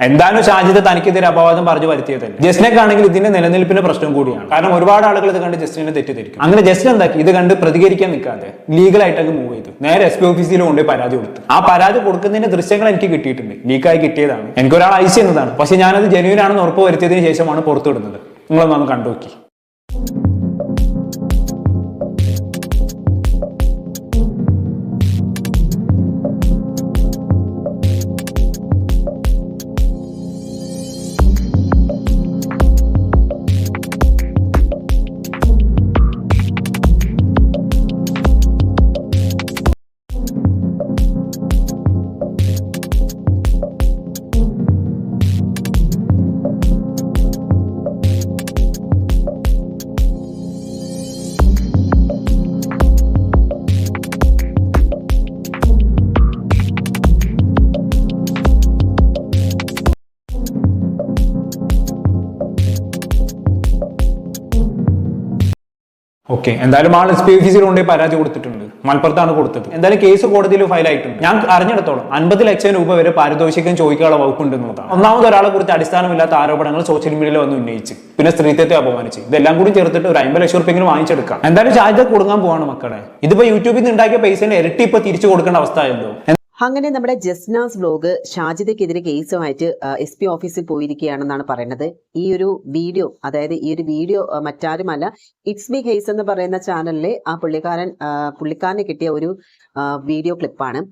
എന്തായാലും ഷാജിദ് തനിക്കെതിരെ അപവാദം പറഞ്ഞു വരുത്തിയതല്ല ആണെങ്കിൽ ഇതിന്റെ നിലനിൽപ്പിന്റെ പ്രശ്നം കൂടിയാണ്. കാരണം ഒരുപാട് ആളുകൾ ഇത് കണ്ട് ജസ്റ്റിനെ തെറ്റിദ്ധരിക്കും. അങ്ങനെ ജസ്റ്റ് എന്താക്കി? ഇത് കണ്ട് പ്രതികരിക്കാൻ നിൽക്കാതെ ലീഗലായിട്ടൊക്കെ മൂവ് ചെയ്തു. നേരെ എസ് പി ഓഫീസിൽ കൊണ്ടുപോയി പരാതി കൊടുത്തു. ആ പരാതി കൊടുക്കുന്നതിന്റെ ദൃശ്യങ്ങൾ എനിക്ക് കിട്ടിയിട്ടുണ്ട്. ലീക്കായി കിട്ടിയതാണ്. എനിക്ക് ഒരാൾ അയച്ചു എന്നതാണ് പക്ഷെ ഞാനത് ജനുവിനാണെന്ന് ഉറപ്പ് വരുത്തിയതിനു ശേഷമാണ് പുറത്തുവിടുന്നത്. നിങ്ങളൊന്നും കണ്ടു നോക്കി. ഓക്കെ. എന്തായാലും ആൾ എസ് പി ഓഫീസിൽ കൊണ്ടുപോയി പരാതി കൊടുത്തിട്ടുണ്ട്. മലപ്പുറത്താണ് കൊടുത്തത്. എന്തായാലും കേസ് കോടതിയിൽ ഫയൽ ആയിട്ടുണ്ട്. ഞാൻ അറിഞ്ഞിടത്തോളം അൻപത് ലക്ഷം രൂപ വരെ പാരിതോഷികം ചോദിക്കാനുള്ള വകുപ്പുണ്ട് എന്നുള്ളതാണ്. ഒന്നാമത് ഒരാളെ കുറിച്ച് അടിസ്ഥാനമില്ലാത്ത ആരോപണങ്ങൾ സോഷ്യൽ മീഡിയയിൽ വന്ന് ഉന്നയിച്ച്. പിന്നെ സ്ത്രീത്വത്തെ അപമാനിച്ച്. ഇതെല്ലാം കൂടി ചേർത്തിട്ട് ഒരു അമ്പത് ലക്ഷം റുപ്യെങ്കിലും വാങ്ങിച്ചെടുക്കാം. എന്തായാലും ചാർജ് കൊടുക്കാൻ പോവാണ് മക്കളെ. ഇതിപ്പോ യൂട്യൂബിൽ നിന്ന് ഉണ്ടാക്കിയ പൈസേനെ ഇരട്ടി ഇപ്പൊ തിരിച്ചു കൊടുക്കേണ്ട അവസ്ഥ ആയല്ലോ. അങ്ങനെ നമ്മുടെ ജസ്നാസ് വ്ലോഗ് ഷാജിദയ്ക്കെതിരെ കേസുമായിട്ട് എസ് പി ഓഫീസിൽ പോയിരിക്കുകയാണെന്നാണ് പറയുന്നത്. ഈ ഒരു വീഡിയോ അതായത് ഈ ഒരു വീഡിയോ മറ്റാരുമല്ല ഇറ്റ്സ് മീ കേസ് എന്ന് പറയുന്ന ചാനലിലെ ആ പുള്ളിക്കാരൻ പുള്ളിക്കാരനെ കിട്ടിയ ഒരു വീഡിയോ ക്ലിപ്പാണ്.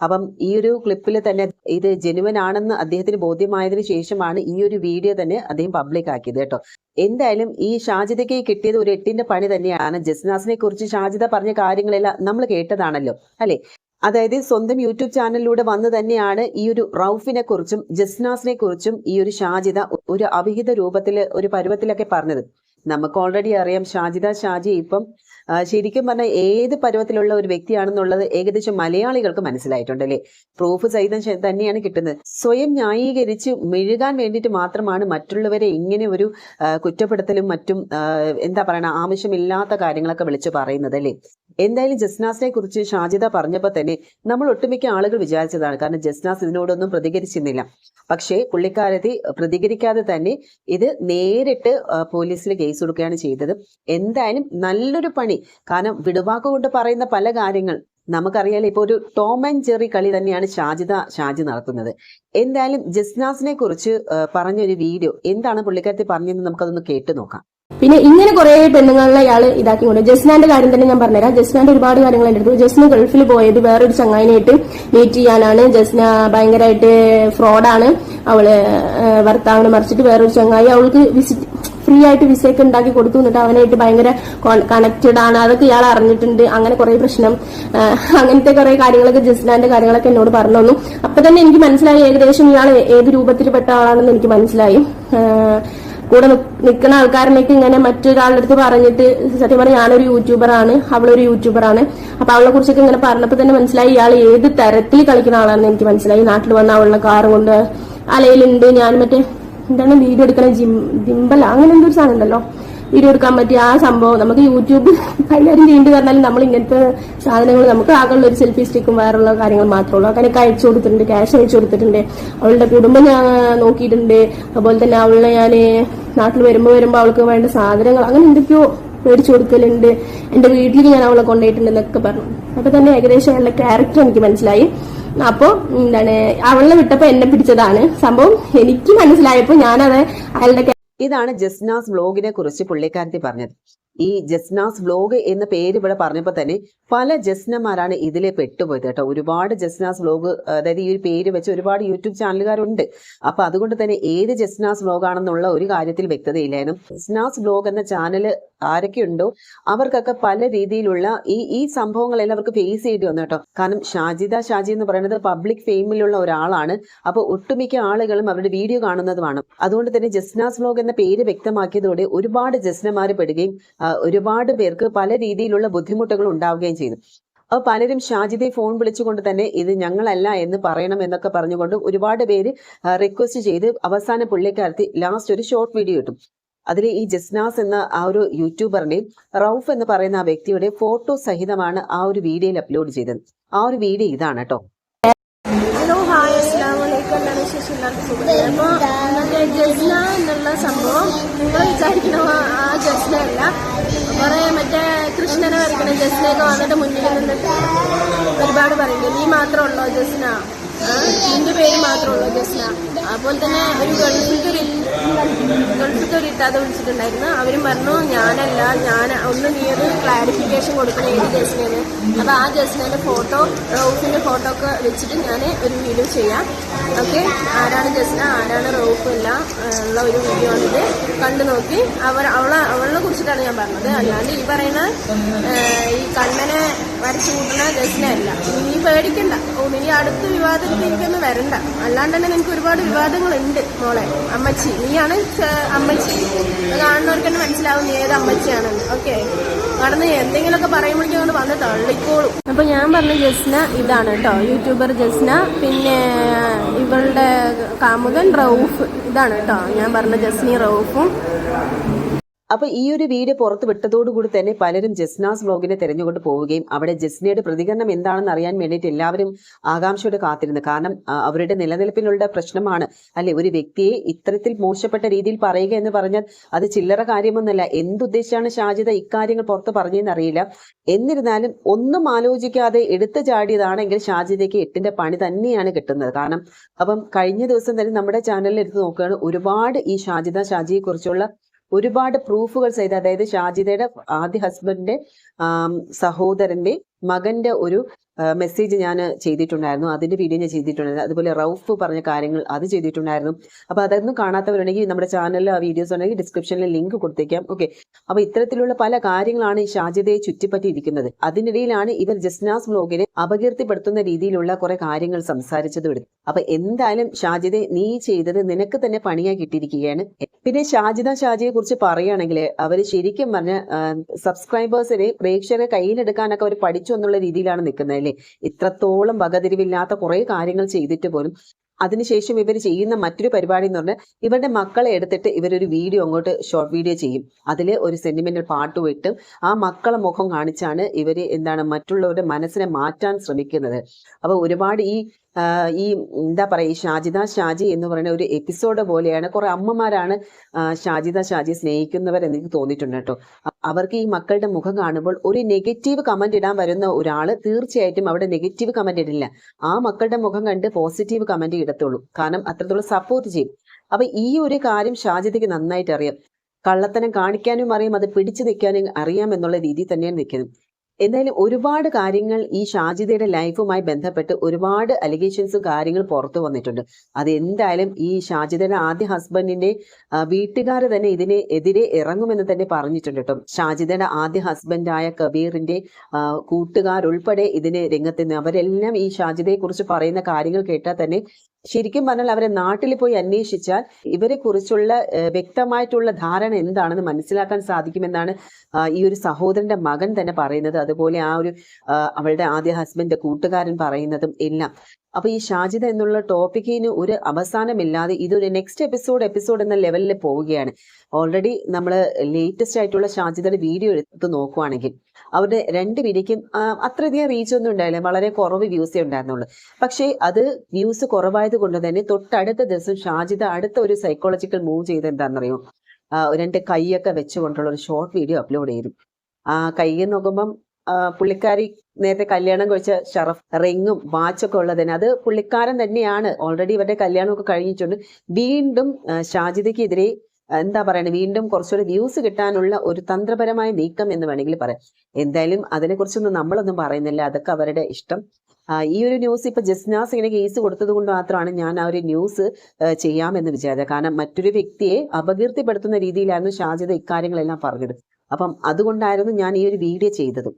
അപ്പം ഈ ഒരു ക്ലിപ്പിൽ തന്നെ ഇത് ജെനുവൻ ആണെന്ന് അദ്ദേഹത്തിന് ബോധ്യമായതിനു ശേഷമാണ് ഈ ഒരു വീഡിയോ തന്നെ അദ്ദേഹം പബ്ലിക് ആക്കിയത് കേട്ടോ. എന്തായാലും ഈ ഷാജിദയ്ക്ക് കിട്ടിയത് ഒരു എട്ടിന്റെ പണി തന്നെയാണ്. ജസ്നാസിനെ കുറിച്ച് ഷാജിദ പറഞ്ഞ കാര്യങ്ങളെല്ലാം നമ്മൾ കേട്ടതാണല്ലോ അല്ലെ? അതായത് സ്വന്തം യൂട്യൂബ് ചാനലിലൂടെ വന്ന് തന്നെയാണ് ഈ ഒരു റൌഫിനെ കുറിച്ചും ജസ്നാസിനെ കുറിച്ചും ഈ ഒരു ഷാജിദ ഒരു അവിഹിത രൂപത്തിൽ ഒരു പരുവത്തിലൊക്കെ പറഞ്ഞത്. നമുക്ക് ഓൾറെഡി അറിയാം ഷാജിദ ഷാജി ഇപ്പം ശരിക്കും പറഞ്ഞാൽ ഏത് പരുവത്തിലുള്ള ഒരു വ്യക്തിയാണെന്നുള്ളത് ഏകദേശം മലയാളികൾക്ക് മനസ്സിലായിട്ടുണ്ട് അല്ലേ? പ്രൂഫ് സഹിതം തന്നെയാണ് കിട്ടുന്നത്. സ്വയം ന്യായീകരിച്ച് മെഴുകാൻ വേണ്ടിയിട്ട് മാത്രമാണ് മറ്റുള്ളവരെ ഇങ്ങനെ ഒരു കുറ്റപ്പെടുത്തലും മറ്റും എന്താ പറയണ ആവശ്യമില്ലാത്ത കാര്യങ്ങളൊക്കെ വിളിച്ചു പറയുന്നത് അല്ലേ? എന്തായാലും ജസ്നാസിനെ കുറിച്ച് ഷാജിദ പറഞ്ഞപ്പോൾ തന്നെ നമ്മൾ ഒട്ടുമിക്ക ആളുകൾ വിചാരിച്ചതാണ്. കാരണം ജസ്നാസ് ഇതിനോടൊന്നും പ്രതികരിച്ചിരുന്നില്ല. പക്ഷേ പുള്ളിക്കാരത്തി പ്രതികരിക്കാതെ തന്നെ ഇത് നേരിട്ട് പോലീസിൽ കേസ് കൊടുക്കുകയാണ് ചെയ്തത്. എന്തായാലും നല്ലൊരു പണി. കാരണം വിടുവാക്ക് കൊണ്ട് പറയുന്ന പല കാര്യങ്ങൾ നമുക്കറിയാലോ ഇപ്പോൾ ഒരു ടോം ആൻഡ് ജെറി കളി തന്നെയാണ് ഷാജിദ ഷാജി നടത്തുന്നത്. എന്തായാലും ജസ്നാസിനെ കുറിച്ച് പറഞ്ഞ പറഞ്ഞൊരു വീഡിയോ എന്താണ് പുള്ളിക്കാരത്തി പറഞ്ഞതെന്ന് നമുക്കതൊന്ന് കേട്ടു നോക്കാം. പിന്നെ ഇങ്ങനെ കുറെ പെണ്ണുങ്ങളെ ഇയാൾ ഇതാക്കി കൊണ്ട് ജസ്നാന്റെ കാര്യം തന്നെ ഞാൻ പറഞ്ഞുതരാം. ജസ്നാന്റെ ഒരുപാട് കാര്യങ്ങൾ എന്റെ അടുത്ത്. ജസ്ന ഗൾഫിൽ പോയത് വേറൊരു ചങ്ങായിനായിട്ട് മീറ്റ് ചെയ്യാനാണ്. ജസ്ന ഭയങ്കരമായിട്ട് ഫ്രോഡാണ് അവൾ ഭർത്താവിനെ മറിച്ചിട്ട് വേറൊരു ചങ്ങായി. അവൾക്ക് വിസിറ്റ് ഫ്രീ ആയിട്ട് വിസയൊക്കെ ഉണ്ടാക്കി കൊടുത്തു. എന്നിട്ട് അവനായിട്ട് ഭയങ്കര കണക്റ്റഡ് ആണ്. അതൊക്കെ ഇയാൾ അറിഞ്ഞിട്ടുണ്ട്. അങ്ങനെ കുറെ പ്രശ്നം അങ്ങനത്തെ കുറെ കാര്യങ്ങളൊക്കെ ജസ്നാന്റെ കാര്യങ്ങളൊക്കെ എന്നോട് പറഞ്ഞു തന്നു. അപ്പൊ തന്നെ എനിക്ക് മനസ്സിലായി ഏകദേശം ഇയാൾ ഏത് രൂപത്തിൽപ്പെട്ട ആളാണെന്ന് എനിക്ക് മനസ്സിലായി. കൂടെ നിൽക്കുന്ന ആൾക്കാരിലേക്ക് ഇങ്ങനെ മറ്റൊരാളുടെ അടുത്ത് പറഞ്ഞിട്ട് സത്യം പറഞ്ഞാൽ ഞാനൊരു യൂട്യൂബറാണ് അവളൊരു യൂട്യൂബറാണ്. അപ്പൊ അവളെ കുറിച്ചൊക്കെ ഇങ്ങനെ പറഞ്ഞപ്പോൾ തന്നെ മനസ്സിലായി ഇയാൾ ഏത് തരത്തിൽ കളിക്കുന്ന ആളാണെന്ന് എനിക്ക് മനസ്സിലായി. നാട്ടിൽ വന്ന അവളുടെ കാറ് കൊണ്ട് അലയിലുണ്ട് ഞാൻ മറ്റേ എന്താണ് വീഡിയോ എടുക്കണ ജിം ജിമ്പല അങ്ങനെ എന്തൊരു സാധനം ഉണ്ടല്ലോ. വീഡിയോ എടുക്കാൻ പറ്റിയ ആ സംഭവം. നമുക്ക് യൂട്യൂബ് കൈകാര്യം ചെയ്യേണ്ടി പറഞ്ഞാലും നമ്മൾ ഇങ്ങനത്തെ സാധനങ്ങൾ നമുക്ക് ആകെയുള്ള ഒരു സെൽഫി സ്റ്റിക്കും വേറുള്ള കാര്യങ്ങൾ മാത്രമേ ഉള്ളൂ. അങ്ങനെയൊക്കെ അയച്ചു കൊടുത്തിട്ടുണ്ട് ക്യാഷ് അയച്ചു കൊടുത്തിട്ടുണ്ട്. അവളുടെ കുടുംബം ഞാൻ നോക്കിയിട്ടുണ്ട്. അതുപോലെ തന്നെ അവളെ ഞാൻ നാട്ടിൽ വരുമ്പോൾ വരുമ്പോൾ അവൾക്ക് വേണ്ട സാധനങ്ങൾ അങ്ങനെ എന്തൊക്കെയോ മേടിച്ചു കൊടുക്കലുണ്ട്. എന്റെ വീട്ടിൽ ഞാൻ അവളെ കൊണ്ടുപോയിട്ടുണ്ട് എന്നൊക്കെ പറഞ്ഞു. അപ്പൊ തന്നെ ഏകദേശം അവളുടെ ക്യാരക്ടർ എനിക്ക് മനസ്സിലായി. അപ്പോ എന്താണ് അവളെ വിട്ടപ്പോ എന്നെ പിടിച്ചതാണ്. സംഭവം എനിക്ക് മനസ്സിലായപ്പോ ഞാനത് അയാളുടെ ഇതാണ് ജസ്നാസ് വ്ലോഗിനെ കുറിച്ച് പുള്ളിക്കാരത്തി പറഞ്ഞത്. ഈ ജസ്നാസ് വ്ലോഗ് എന്ന പേര് ഇവിടെ പറഞ്ഞപ്പോൾ തന്നെ പല ജസ്നമാരാണ് ഇതിലെ പെട്ടുപോയത് കേട്ടോ. ഒരുപാട് ജസ്നാസ് വ്ലോഗ് അതായത് ഈ ഒരു പേര് വെച്ച് ഒരുപാട് യൂട്യൂബ് ചാനലുകാരുണ്ട്. അപ്പൊ അതുകൊണ്ട് തന്നെ ഏത് ജസ്നാസ് വ്ലോഗ് ആണെന്നുള്ള ഒരു കാര്യത്തിൽ വ്യക്തതയില്ലായിരുന്നു. ജസ്നാസ് വ്ലോഗ് എന്ന ചാനൽ ആരൊക്കെയുണ്ടോ അവർക്കൊക്കെ പല രീതിയിലുള്ള ഈ ഈ സംഭവങ്ങളെല്ലാം അവർക്ക് ഫേസ് ചെയ്യേണ്ടി വന്നു കേട്ടോ. കാരണം ഷാജിദ ഷാജി എന്ന് പറയുന്നത് പബ്ലിക് ഫെയിമിലുള്ള ഒരാളാണ്. അപ്പോൾ ഒട്ടുമിക്ക ആളുകളും അവരുടെ വീഡിയോ കാണുന്നതുമാണ്. അതുകൊണ്ട് തന്നെ ജസ്നാസ് വ്ലോഗ് എന്ന പേര് വ്യക്തമാക്കിയതോടെ ഒരുപാട് ജസ്നമാര് പെടുകയും ഒരുപാട് പേർക്ക് പല രീതിയിലുള്ള ബുദ്ധിമുട്ടുകൾ ഉണ്ടാവുകയും ചെയ്തു. അപ്പോൾ പലരും ഷാജിദെ ഫോൺ വിളിച്ചുകൊണ്ട് തന്നെ ഇത് ഞങ്ങളല്ല എന്ന് പറയണം എന്നൊക്കെ പറഞ്ഞുകൊണ്ട് ഒരുപാട് പേര് റിക്വസ്റ്റ് ചെയ്ത് അവസാന പുള്ളിക്കാരത്തി ലാസ്റ്റ് ഒരു ഷോർട്ട് വീഡിയോ ഇട്ടു. അതിൽ ഈ ജസ്നാസ് എന്ന ആ ഒരു യൂട്യൂബറിന്റെയും റൌഫ് എന്ന് പറയുന്ന ആ വ്യക്തിയുടെ ഫോട്ടോ സഹിതമാണ് ആ ഒരു വീഡിയോയിൽ അപ്ലോഡ് ചെയ്തത്. ആ ഒരു വീഡിയോ ഇതാണ് കേട്ടോ. വലൈക്കും എന്താണ് വിശേഷം എല്ലാവർക്കും സുഖമില്ല? അപ്പോൾ മറ്റേ ജസ്ന എന്നുള്ള സംഭവം നിങ്ങൾ വിചാരിക്കണ? ആ- ആ അല്ല. കുറേ മറ്റേ കൃഷ്ണനെ വരയ്ക്കണ ജസ്നയൊക്കെ വന്നിട്ട് മുന്നിൽ നിന്നിട്ട് ഒരുപാട് പറയുന്നുണ്ട്. നീ മാത്രമുള്ളോ ജസ്ന നിന്റെ പേര് മാത്രമുള്ളോ ജസ്ന അതുപോലെ തന്നെ ഒരു ഗൾഫിൽ ഗൾഫിൽ ഒരു ഇട്ടാതെ വിളിച്ചിട്ടുണ്ടായിരുന്നു. അവരും പറഞ്ഞു ഞാനല്ല ഞാൻ ഒന്ന് നീ ഒരു ക്ലാരിഫിക്കേഷൻ കൊടുക്കണം ഏത് ജസ്നേന്ന് അപ്പോൾ ആ ജസ്നേന്റെ ഫോട്ടോ റൗഫിന്റെ ഫോട്ടോ ഒക്കെ വെച്ചിട്ട് ഞാൻ ഒരു വീഡിയോ ചെയ്യാം. ഓക്കെ? ആരാണ് ജസ്ന ആരാണ് റൗഫ് ഇല്ല ഉള്ള ഒരു വീഡിയോ ആണിത്. കണ്ടു നോക്കി. അവർ അവളെ അവളെ കുറിച്ചിട്ടാണ് ഞാൻ പറഞ്ഞത്. അല്ലാണ്ട് ഈ പറയുന്ന ഈ കണ്ണനെ വരച്ചു കൂട്ടുന്ന ജസ്ന അല്ല. നീ പേടിക്കണ്ട. ഓ നീ അടുത്ത വിവാദത്തിൽ എനിക്കൊന്നും വരണ്ട. അല്ലാണ്ട് തന്നെ നിനക്ക് ഒരുപാട് വിവാദങ്ങളുണ്ട് മോളെ അമ്മച്ചി. നീയാണ് അമ്മച്ചി. കാണുന്നവർക്ക് തന്നെ മനസ്സിലാവും നീ ഏത് അമ്മച്ചിയാണെന്ന്. ഓക്കെ. കടന്ന് എന്തെങ്കിലുമൊക്കെ പറയുമ്പോഴേക്കും അങ്ങോട്ട് വന്ന് തള്ളിക്കോളും. അപ്പൊ ഞാൻ പറഞ്ഞ ജസ്ന ഇതാണ് കേട്ടോ യൂട്യൂബർ ജസ്ന. പിന്നെ ഇവളുടെ കാമുകൻ റൌഫ് ഇതാണ് കേട്ടോ. ഞാൻ പറഞ്ഞ ജസ്നി റൌഫും. അപ്പൊ ഈ ഒരു വീഡിയോ പുറത്ത് വിട്ടതോടുകൂടി തന്നെ പലരും ജസ്നാസ് വ്ലോഗിനെ തെരഞ്ഞുകൊണ്ട് പോവുകയും അവിടെ ജസ്നയുടെ പ്രതികരണം എന്താണെന്ന് അറിയാൻ വേണ്ടിയിട്ട് എല്ലാവരും ആകാംക്ഷയോടെ കാത്തിരുന്നു. കാരണം അവരുടെ നിലനിൽപ്പിനുള്ള പ്രശ്നമാണ്. അല്ലെ ഒരു വ്യക്തിയെ ഇത്തരത്തിൽ മോശപ്പെട്ട രീതിയിൽ പറയുക എന്ന് പറഞ്ഞാൽ അത് ചില്ലറ കാര്യമൊന്നുമല്ല. എന്തുദ്ദേശിച്ചാണ് ഷാജിത ഇക്കാര്യങ്ങൾ പുറത്ത് പറഞ്ഞതെന്ന് അറിയില്ല. എന്നിരുന്നാലും ഒന്നും ആലോചിക്കാതെ എടുത്തു ചാടിയതാണെങ്കിൽ ഷാജിദയ്ക്ക് എട്ടിന്റെ പണി തന്നെയാണ് കിട്ടുന്നത്. കാരണം അപ്പം കഴിഞ്ഞ ദിവസം തന്നെ നമ്മുടെ ചാനലിൽ എടുത്ത് നോക്കുകയാണ് ഒരുപാട് ഈ ഷാജിത ഷാജിയെ കുറിച്ചുള്ള ഒരുപാട് പ്രൂഫുകൾ ചെയ്ത് അതായത് ഷാജിദയുടെ ആദ്യ ഹസ്ബൻഡിന്റെ സഹോദരന്റെ മകന്റെ ഒരു മെസ്സേജ് ഞാൻ ചെയ്തിട്ടുണ്ടായിരുന്നു. അതിന്റെ വീഡിയോ ഞാൻ ചെയ്തിട്ടുണ്ടായിരുന്നു. അതുപോലെ റൌഫ് പറഞ്ഞ കാര്യങ്ങൾ അത് ചെയ്തിട്ടുണ്ടായിരുന്നു. അപ്പോൾ അതൊന്നും കാണാത്തവരുണ്ടെങ്കിൽ നമ്മുടെ ചാനലിൽ ആ വീഡിയോസ് ഉണ്ടെങ്കിൽ ഡിസ്ക്രിപ്ഷനിൽ ലിങ്ക് കൊടുത്തേക്കാം. ഓക്കെ അപ്പോൾ ഇത്തരത്തിലുള്ള പല കാര്യങ്ങളാണ് ഈ ഷാജിദയെ ചുറ്റിപ്പറ്റിയിരിക്കുന്നത്. അതിനിടയിലാണ് ഇവർ ജസ്നാസ് വ്ലോഗിനെ അപകീർത്തിപ്പെടുത്തുന്ന രീതിയിലുള്ള കുറെ കാര്യങ്ങൾ സംസാരിച്ചത് വിടും അപ്പൊ എന്തായാലും ഷാജിദെ നീ ചെയ്തത് നിനക്ക് തന്നെ പണിയായി കിട്ടിയിരിക്കുകയാണ്. പിന്നെ ഷാജിദ ഷാജിയെ കുറിച്ച് പറയുകയാണെങ്കിൽ അവർ ശരിക്കും പറഞ്ഞ സബ്സ്ക്രൈബേഴ്സിനെ പ്രേക്ഷകരെ കയ്യിലെടുക്കാനൊക്കെ അവർ പഠിച്ചു എന്നുള്ള രീതിയിലാണ് നിൽക്കുന്നത് അല്ലേ ഇത്രത്തോളം വകതിരിവില്ലാത്ത കുറെ കാര്യങ്ങൾ ചെയ്തിട്ട് പോലും അതിനുശേഷം ഇവർ ചെയ്യുന്ന മറ്റൊരു പരിപാടി എന്ന് പറഞ്ഞാൽ ഇവരുടെ മക്കളെ എടുത്തിട്ട് ഇവരൊരു വീഡിയോ അങ്ങോട്ട് ഷോർട്ട് വീഡിയോ ചെയ്യും. അതിൽ ഒരു സെന്റിമെന്റൽ പാട്ട് വിട്ട് ആ മക്കളെ മുഖം കാണിച്ചാണ് ഇവർ എന്താണ് മറ്റുള്ളവരുടെ മനസ്സിനെ മാറ്റാൻ ശ്രമിക്കുന്നത്. അപ്പോൾ ഒരുപാട് ഈ ഈ എന്താ പറയുക ഈ ഷാജിദ ഷാജി എന്ന് പറയുന്ന ഒരു എപ്പിസോഡ് പോലെയാണ് കുറെ അമ്മമാരാണ് ഷാജിദ ഷാജി സ്നേഹിക്കുന്നവർ എനിക്ക് തോന്നിയിട്ടുണ്ട് കേട്ടോ. അവർക്ക് ഈ മക്കളുടെ മുഖം കാണുമ്പോൾ ഒരു നെഗറ്റീവ് കമന്റ് ഇടാൻ വരുന്ന ഒരാൾ തീർച്ചയായിട്ടും അവിടെ നെഗറ്റീവ് കമന്റ് ഇടില്ല. ആ മക്കളുടെ മുഖം കണ്ട് പോസിറ്റീവ് കമന്റ് ഇടത്തുള്ളൂ. കാരണം അത്രത്തോളം സപ്പോർട്ട് ചെയ്യും. അപ്പൊ ഈ ഒരു കാര്യം ഷാജിദയ്ക്ക് നന്നായിട്ട് അറിയാം. കള്ളത്തനം കാണിക്കാനും അറിയാം അത് പിടിച്ചു നിൽക്കാനും അറിയാം എന്നുള്ള രീതിയിൽ തന്നെയാണ് നിൽക്കുന്നത്. എന്തായാലും ഒരുപാട് കാര്യങ്ങൾ ഈ ഷാജിദയുടെ ലൈഫുമായി ബന്ധപ്പെട്ട് ഒരുപാട് അലിഗേഷൻസും കാര്യങ്ങൾ പുറത്തു വന്നിട്ടുണ്ട്. അത് എന്തായാലും ഈ ഷാജിദയുടെ ആദ്യ ഹസ്ബൻഡിന്റെ വീട്ടുകാർ തന്നെ ഇതിനെ എതിരെ ഇറങ്ങുമെന്ന് തന്നെ പറഞ്ഞിട്ടുണ്ട് കേട്ടോ. ഷാജിദയുടെ ആദ്യ ഹസ്ബൻഡായ കബീറിന്റെ കൂട്ടുകാരുൾപ്പെടെ ഇതിന് രംഗത്ത് നിന്ന് അവരെല്ലാം ഈ ഷാജിദയെ കുറിച്ച് പറയുന്ന കാര്യങ്ങൾ കേട്ടാൽ തന്നെ ശരിക്കും പറഞ്ഞാൽ അവരെ നാട്ടിൽ പോയി അന്വേഷിച്ചാൽ ഇവരെ കുറിച്ചുള്ള വ്യക്തമായിട്ടുള്ള ധാരണ എന്താണെന്ന് മനസ്സിലാക്കാൻ സാധിക്കുമെന്നാണ് ഈ ഒരു സഹോദരന്റെ മകൻ തന്നെ പറയുന്നത്. അതുപോലെ ആ ഒരു അവളുടെ ആദ്യ ഹസ്ബൻഡ് കൂട്ടുകാരൻ പറയുന്നതും എല്ലാം. അപ്പൊ ഈ ഷാജിദ എന്നുള്ള ടോപ്പിക്കിന് ഒരു അവസാനമില്ലാതെ ഇതൊരു നെക്സ്റ്റ് എപ്പിസോഡ് എപ്പിസോഡ് എന്ന ലെവലിൽ പോവുകയാണ്. ഓൾറെഡി നമ്മൾ ലേറ്റസ്റ്റ് ആയിട്ടുള്ള ഷാജിദയുടെ വീഡിയോ എടുത്ത് നോക്കുവാണെങ്കിൽ അവരുടെ രണ്ട് വീഡിയോക്കും അത്രയധികം റീച്ച് ഒന്നും ഉണ്ടായില്ല. വളരെ കുറവ് വ്യൂസേ ഉണ്ടായിരുന്നുള്ളൂ. പക്ഷേ അത് വ്യൂസ് കുറവായത് കൊണ്ട് തന്നെ തൊട്ടടുത്ത ദിവസം ഷാജിദ അടുത്ത ഒരു സൈക്കോളജിക്കൽ മൂവ് ചെയ്ത് എന്താണെന്നറിയോ? രണ്ട് കൈയൊക്കെ വെച്ചുകൊണ്ടുള്ള ഒരു ഷോർട്ട് വീഡിയോ അപ്ലോഡ് ചെയ്തു. ആ കൈ നോക്കുമ്പം പുള്ളിക്കാരി നേരത്തെ കല്യാണം കഴിച്ച ഷറഫ് റിങ്ങും വാച്ചൊക്കെ ഉള്ളതിന്. അത് പുള്ളിക്കാരൻ തന്നെയാണ്. ഓൾറെഡി ഇവരുടെ കല്യാണമൊക്കെ കഴിഞ്ഞിട്ടുണ്ട്. വീണ്ടും ഷാജിദയ്ക്കെതിരെ എന്താ പറയണേ വീണ്ടും കുറച്ചുകൂടി വ്യൂസ് കിട്ടാനുള്ള ഒരു തന്ത്രപരമായ നീക്കം എന്ന് വേണമെങ്കിൽ പറയാം. എന്തായാലും അതിനെക്കുറിച്ചൊന്നും നമ്മളൊന്നും പറയുന്നില്ല. അതൊക്കെ അവരുടെ ഇഷ്ടം. ഈ ഒരു ന്യൂസ് ഇപ്പൊ ജസ്നാസ് ഇങ്ങനെ കേസ് കൊടുത്തത് കൊണ്ട് മാത്രമാണ് ഞാൻ ആ ഒരു ന്യൂസ് ചെയ്യാമെന്ന് വിചാരിച്ചത്. കാരണം മറ്റൊരു വ്യക്തിയെ അപകീർത്തിപ്പെടുത്തുന്ന രീതിയിലായിരുന്നു ഷാജിദ ഇക്കാര്യങ്ങളെല്ലാം പറഞ്ഞത്. അപ്പം അതുകൊണ്ടായിരുന്നു ഞാൻ ഈ ഒരു വീഡിയോ ചെയ്തത്.